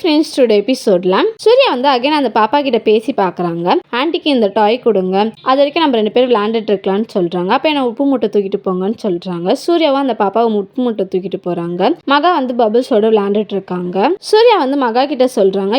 Friends today எபிசோடில் சூர்யா வந்து again அந்த பாப்பா கிட்ட பேசி பார்க்குறாங்க ஆன்ட்டிக்கு இந்த டாய் கொடுங்க. அது வரைக்கும் நம்ம ரெண்டு பேரும் விளாண்டுட்டு இருக்கலாம்னு சொல்கிறாங்க அப்போ என்ன உப்பு மூட்டை தூக்கிட்டு போங்கன்னு சொல்கிறாங்க சூர்யாவும் அந்த பாப்பாவை உப்பு மூட்டை தூக்கிட்டு போகிறாங்க மகா வந்து பபிள்ஸோட விளையாண்டுட்டு இருக்காங்க. சூர்யா வந்து மகா கிட்ட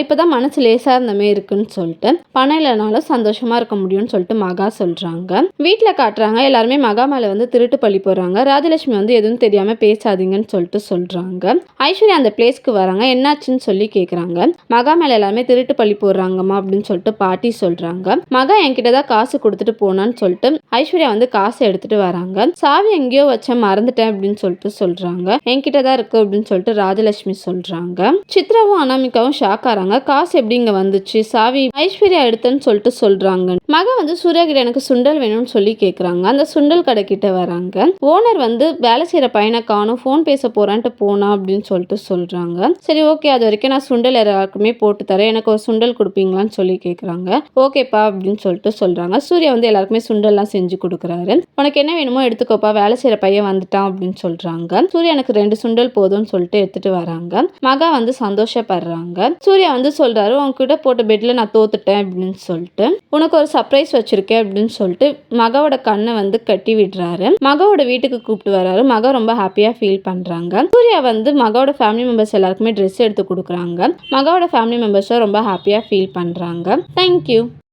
இப்போ தான் மனசு லேசாக இருந்த இருக்குன்னு சொல்லிட்டு. பணம் இல்லைனாலும் சந்தோஷமா இருக்க முடியும்னு சொல்லிட்டு மகா சொல்கிறாங்க வீட்டில் காட்டுறாங்க. எல்லாருமே மகா மேலே வந்து திருட்டு பள்ளி போகிறாங்க ராஜலட்சுமி வந்து எதுவும் தெரியாமல் பேசாதீங்கன்னு சொல்லிட்டு சொல்கிறாங்க ஐஸ்வர்யா அந்த பிளேஸ்க்கு வராங்க. என்னாச்சுன்னு சொல்லி கேட்குறாங்க மகா மேலே எல்லாருமே திருட்டு பள்ளி போடுறாங்கம்மா அப்படின்னு சொல்லிட்டு பாட்டி சொல்றாங்க. மகா என்கிட்ட தான் காசு கொடுத்துட்டு போனான்னு சொல்லிட்டு ஐஸ்வர்யா வந்து காசு எடுத்துட்டு வராங்க. சாவி எங்கேயோ வச்சேன் மறந்துட்டேன் அப்படின்னு சொல்லிட்டு சொல்றாங்க. என்கிட்ட தான் இருக்கு அப்படின்னு சொல்லிட்டு ராஜலட்சுமி சொல்றாங்க. சித்ராவும் அனாமிகாவும் ஷாக் ஆறாங்க. காசு எப்படி இங்க வந்துச்சு? சாவி ஐஸ்வர்யா எடுத்தேன்னு சொல்லிட்டு சொல்றாங்க. மகா வந்து சூர்யா கிட்ட எனக்கு சுண்டல் வேணும்னு சொல்லி கேட்குறாங்க அந்த சுண்டல் கடை கிட்ட வராங்க. ஓனர் வந்து வேலை செய்யற பையனை காணும் ஃபோன் பேச போறான்ட்டு போனா அப்படின்னு சொல்லிட்டு சொல்றாங்க. சரி ஓகே அது வரைக்கும் நான் சுண்டல் சுண்டல் எல்லாருக்குமே போட்டு தரேன். எனக்கு ஒரு சுண்டல் கொடுப்பீங்களான்னு சொல்லி கேட்குறாங்க ஓகேப்பா அப்படின்னு சொல்லிட்டு சொல்கிறாங்க சூர்யா வந்து எல்லாருக்குமே சுண்டல்லாம் செஞ்சு கொடுக்குறாரு. உனக்கு என்ன வேணுமோ எடுத்துக்கோப்பா. வேலை செய்கிற பையன் வந்துட்டான் அப்படின்னு சொல்கிறாங்க சூர்யா எனக்கு ரெண்டு சுண்டல் போதும்னு சொல்லிட்டு எடுத்துகிட்டு வராங்க. மகா வந்து சந்தோஷப்படுறாங்க. சூர்யா வந்து சொல்கிறாரு உன்கிட்ட போட்ட பெட்டில் நான் தோத்துட்டேன் அப்படின்னு சொல்லிட்டு. உனக்கு ஒரு சர்ப்ரைஸ் வச்சுருக்கேன் அப்படின்னு சொல்லிட்டு மகாவோட கண்ணை வந்து கட்டி விடுறாரு. மகாவோட வீட்டுக்கு கூப்பிட்டு வராரு. மகா ரொம்ப ஹாப்பியாக ஃபீல் பண்ணுறாங்க சூர்யா வந்து மகாவோட ஃபேமிலி மெம்பர்ஸ் எல்லாருக்குமே ட்ரெஸ் எடுத்து கொடுக்குறாங்க. மகாவோட ஃபேமிலி மெம்பர்ஸும் ரொம்ப ஹாப்பியா ஃபீல் பண்றாங்க. தேங்க்யூ